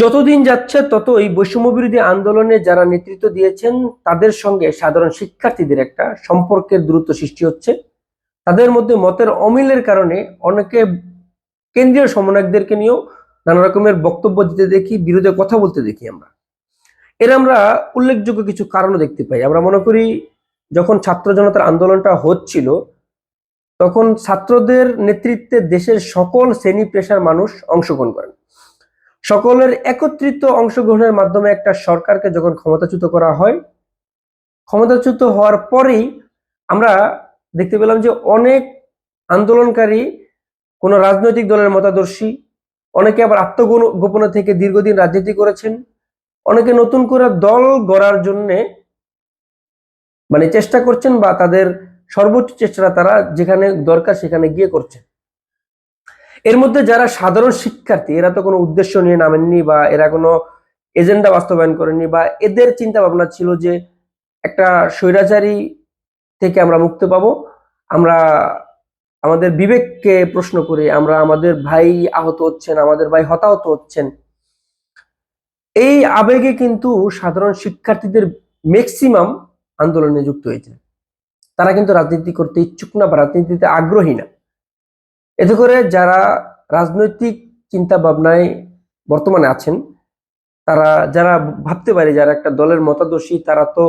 যতদিন যাচ্ছে ততই বৈষম্য বিরোধী আন্দোলনে যারা নেতৃত্ব দিয়েছেন, তাদের সঙ্গে সাধারণ শিক্ষার্থীদের একটা সম্পর্কের দ্রুত সৃষ্টি হচ্ছে। তাদের মধ্যে মতের অমিলের কারণে অনেকে কেন্দ্রীয় সমন্বয়কদেরকে নিয়েও নানা রকমের বক্তব্য দিতে দেখি, বিরোধে কথা বলতে দেখি আমরা। এর আমরা উল্লেখযোগ্য কিছু কারণও দেখতে পাই। আমরা মনে করি, যখন ছাত্র জনতার আন্দোলনটা হচ্ছিল, তখন ছাত্রদের নেতৃত্বে দেশের সকল শ্রেণি পেশার মানুষ অংশগ্রহণ করেন। সকলের একত্রিত অংশগ্রহণের মাধ্যমে একটা সরকারকে যখন ক্ষমতাচ্যুত করা হয়, ক্ষমতাচ্যুত হওয়ার পরেই আমরা দেখতে পেলাম যে অনেক আন্দোলনকারী, কোনো রাজনৈতিক দলের মতাদর্শী, অনেকে আবার আত্মগোপনে থেকে দীর্ঘদিন রাজনীতি করেছেন, অনেকে নতুন করে দল গড়ার জন্যে মানে চেষ্টা করছেন বা তাদের সর্বোচ্চ চেষ্টা তারা যেখানে দরকার সেখানে গিয়ে করছেন। এর মধ্যে যারা সাধারণ শিক্ষার্থী, এরা তো কোনো উদ্দেশ্য নিয়ে নামেননি বা এরা কোনো এজেন্ডা বাস্তবায়ন করেননি বা এদের চিন্তা ভাবনা ছিল যে একটা স্বৈরাচারী থেকে আমরা মুক্তি পাবো। আমরা আমাদের বিবেককে প্রশ্ন করে, আমরা আমাদের ভাই আহত হচ্ছেন, আমাদের ভাই হতাহত হচ্ছেন। এই আবেগে কিন্তু সাধারণ শিক্ষার্থীদের ম্যাক্সিমাম আন্দোলনে যুক্ত হয়েছে। তারা কিন্তু রাজনীতি করতে ইচ্ছুক না বা রাজনীতিতে আগ্রহী না। এতে করে যারা রাজনৈতিক চিন্তা ভাবনায় বর্তমানে আছেন, তারা, যারা ভাবতে পারে যারা একটা দলের মতাদর্শী, তারা তো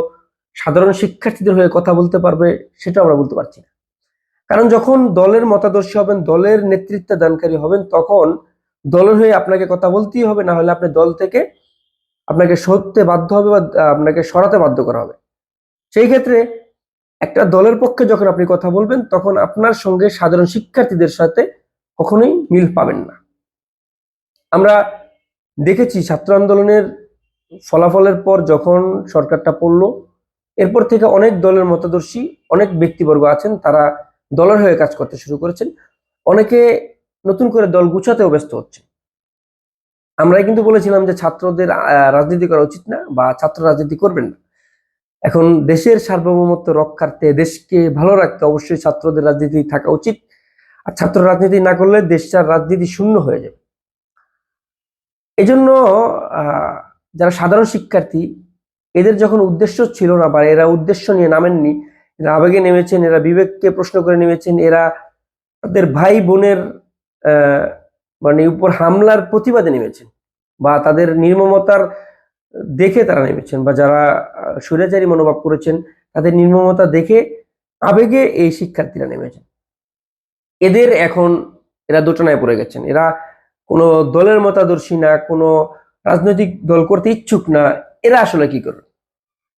সাধারণ শিক্ষার্থীদের হয়ে কথা বলতে পারবে সেটা আমরা বলতে পারছি না। কারণ যখন দলের মতাদর্শী হবেন, দলের নেতৃত্ব দানকারী হবেন, তখন দলের হয়ে আপনাকে কথা বলতেই হবে, না হলে আপনি দল থেকে আপনাকে সরতে বাধ্য হবে বা আপনাকে সরাতে বাধ্য করা হবে। সেই ক্ষেত্রে একটা দলের পক্ষে যখন আপনি কথা বলবেন, তখন আপনার সঙ্গে সাধারণ শিক্ষার্থীদের সাথে কখনোই মিল পাবেন না। আমরা দেখেছি ছাত্র আন্দোলনের ফলাফলের পর যখন সরকারটা পড়ল, এরপর থেকে অনেক দলের মতাদর্শী, অনেক ব্যক্তিবর্গ আছেন, তারা দলের হয়ে কাজ করতে শুরু করেছেন। অনেকে নতুন করে দল গুছাতেও ব্যস্ত হচ্ছে। আমরাই কিন্তু বলেছিলাম যে ছাত্রদের রাজনীতি করা উচিত না বা ছাত্র রাজনীতি করবেন না। এখন দেশের সার্বভৌমত্ব রক্ষার্থে দেশকে ভালো রাখতে অবশ্যই ছাত্রদের রাজনীতি থাকা উচিত। আর ছাত্র রাজনীতি না করলে দেশটার রাজনীতি শূন্য হয়ে যাবে। এই জন্য যারা সাধারণ শিক্ষার্থী, এদের যখন উদ্দেশ্য ছিল না বা এরা উদ্দেশ্য নিয়ে নামেননি, এরা আবেগে নেমেছেন, এরা বিবেককে প্রশ্ন করে নেমেছেন, এরা তাদের ভাই বোনের মানে উপর হামলার প্রতিবাদে নেমেছেন বা তাদের নির্মমতার দেখে তারা নেমেছেন বা যারা স্বৈরাচারী মনোভাব করেছেন, তাদের নির্মমতা দেখে আবেগে এই শিক্ষার্থীরা নেমেছেন। এদের এখন এরা দোটানায় পড়ে গেছেন। এরা কোনো দলের মতাদর্শী না, কোনো রাজনৈতিক দল করতে ইচ্ছুক না। এরা আসলে কি করবে?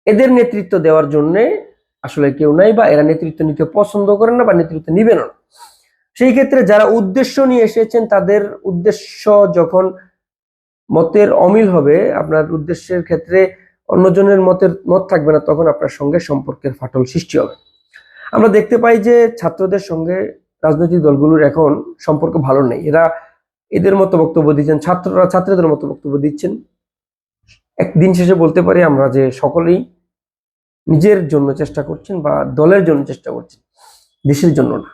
এদের নেতৃত্ব দেওয়ার জন্য আসলে কেউ নাই বা এরা নেতৃত্ব নিতে পছন্দ করেন না বা নেতৃত্ব নিবেন না। সেই ক্ষেত্রে যারা উদ্দেশ্য নিয়ে এসেছেন, তাদের উদ্দেশ্য যখন মতের অমিল হবে, আপনার উদ্দেশ্যের ক্ষেত্রে অন্যজনের মতের মত থাকবে না, তখন আপনার সঙ্গে সম্পর্কের ফাটল সৃষ্টি হবে। আমরা দেখতে পাই যে ছাত্রদের সঙ্গে রাজনৈতিক দলগুলোর এখন সম্পর্ক ভালো নেই। এরা এদের মতো বক্তব্য দিচ্ছেন, ছাত্ররা ছাত্রদের মতো বক্তব্য দিচ্ছেন। একদিন শেষে বলতে পারি আমরা যে সকলেই নিজের জন্য চেষ্টা করছেন বা দলের জন্য চেষ্টা করছেন, দেশের জন্য না।